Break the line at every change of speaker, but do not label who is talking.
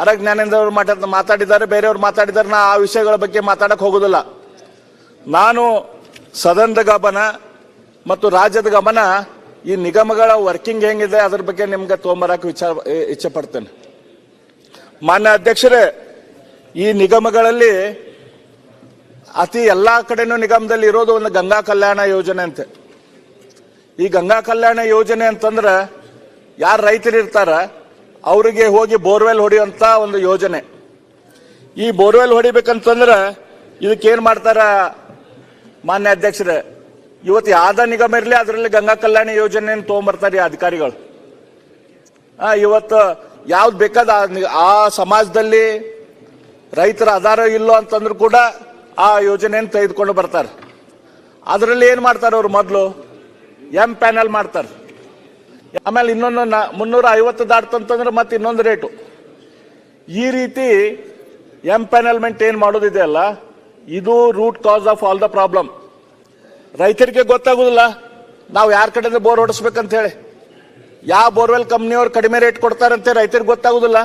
ಅರ ಜ್ಞಾನೇಂದ್ರ ಅವರು ಮಾತಾಡ್ ಮಾತಾಡಿದ್ದಾರೆ, ಬೇರೆಯವರು ಮಾತಾಡಿದ್ದಾರೆ, ನಾ ಆ ವಿಷಯಗಳ ಬಗ್ಗೆ ಮಾತಾಡಕ್ ಹೋಗೋದಿಲ್ಲ. ನಾನು ಸದನದ ಗಮನ ಮತ್ತು ರಾಜ್ಯದ ಗಮನ ಈ ನಿಗಮಗಳ ವರ್ಕಿಂಗ್ ಹೆಂಗಿದೆ, ಅದ್ರ ಬಗ್ಗೆ ನಿಮ್ಗೆ ತೊಗೊಂಬರಕ್ಕೆ ವಿಚಾರ ಇಚ್ಛೆ ಪಡ್ತೇನೆ. ಮಾನ್ಯ ಅಧ್ಯಕ್ಷರೇ, ಈ ನಿಗಮಗಳಲ್ಲಿ ಅತಿ ಎಲ್ಲಾ ಕಡೆನೂ ನಿಗಮದಲ್ಲಿ ಇರೋದು ಒಂದು ಗಂಗಾ ಕಲ್ಯಾಣ ಯೋಜನೆ ಅಂತೆ. ಈ ಗಂಗಾ ಕಲ್ಯಾಣ ಯೋಜನೆ ಅಂತಂದ್ರೆ ಯಾರು ರೈತರು ಇರ್ತಾರ ಅವರಿಗೆ ಹೋಗಿ ಬೋರ್ವೆಲ್ ಹೊಡೆಯುವಂತ ಒಂದು ಯೋಜನೆ. ಈ ಬೋರ್ವೆಲ್ ಹೊಡಿಬೇಕಂತಂದ್ರ ಏನ್ ಮಾಡ್ತಾರ ಮಾನ್ಯ ಅಧ್ಯಕ್ಷರೇ, ಇವತ್ತು ಯಾವ್ದ ನಿಗಮ ಇರಲಿ ಅದರಲ್ಲಿ ಗಂಗಾ ಕಲ್ಯಾಣ ಯೋಜನೆ ತೊಗೊಂಬರ್ತಾರೆ ಈ ಅಧಿಕಾರಿಗಳು. ಇವತ್ತು ಯಾವ್ದು ಬೇಕಾದ ಆ ಸಮಾಜದಲ್ಲಿ ರೈತರ ಆಧಾರ ಇಲ್ಲೋ ಅಂತಂದ್ರು ಕೂಡ ಆ ಯೋಜನೆಯನ್ನು ತೆಗೆದುಕೊಂಡು ಬರ್ತಾರೆ. ಅದರಲ್ಲಿ ಏನು ಮಾಡ್ತಾರೆ ಅವರು ಮೊದಲು? ಎಂ ಪ್ಯಾನಲ್ ಮಾಡ್ತಾರೆ. ಆಮೇಲೆ ಇನ್ನೊಂದು ನಾ ಮುನ್ನೂರ ಐವತ್ತು ದಾಟ್ತಂತಂದ್ರೆ ಮತ್ತೆ ಇನ್ನೊಂದು ರೇಟು. ಈ ರೀತಿ ಎಂ ಪ್ಯಾನಲ್ಮೆಂಟ್ ಏನ್ ಮಾಡೋದಿದೆಯಲ್ಲ ಇದು root cause of all the problem ರೈತರಿಗೆ ಗೊತ್ತಾಗೋದಿಲ್ಲ, ನಾವು ಯಾರ ಕಡೆಯಿಂದ ಬೋರ್ ಹೊಡಿಸ್ಬೇಕಂತ ಹೇಳಿ. ಯಾವ ಬೋರ್ವೆಲ್ ಕಂಪ್ನಿಯವ್ರು ಕಡಿಮೆ ರೇಟ್ ಕೊಡ್ತಾರಂತೆ ರೈತರಿಗೆ ಗೊತ್ತಾಗುದಿಲ್ಲ.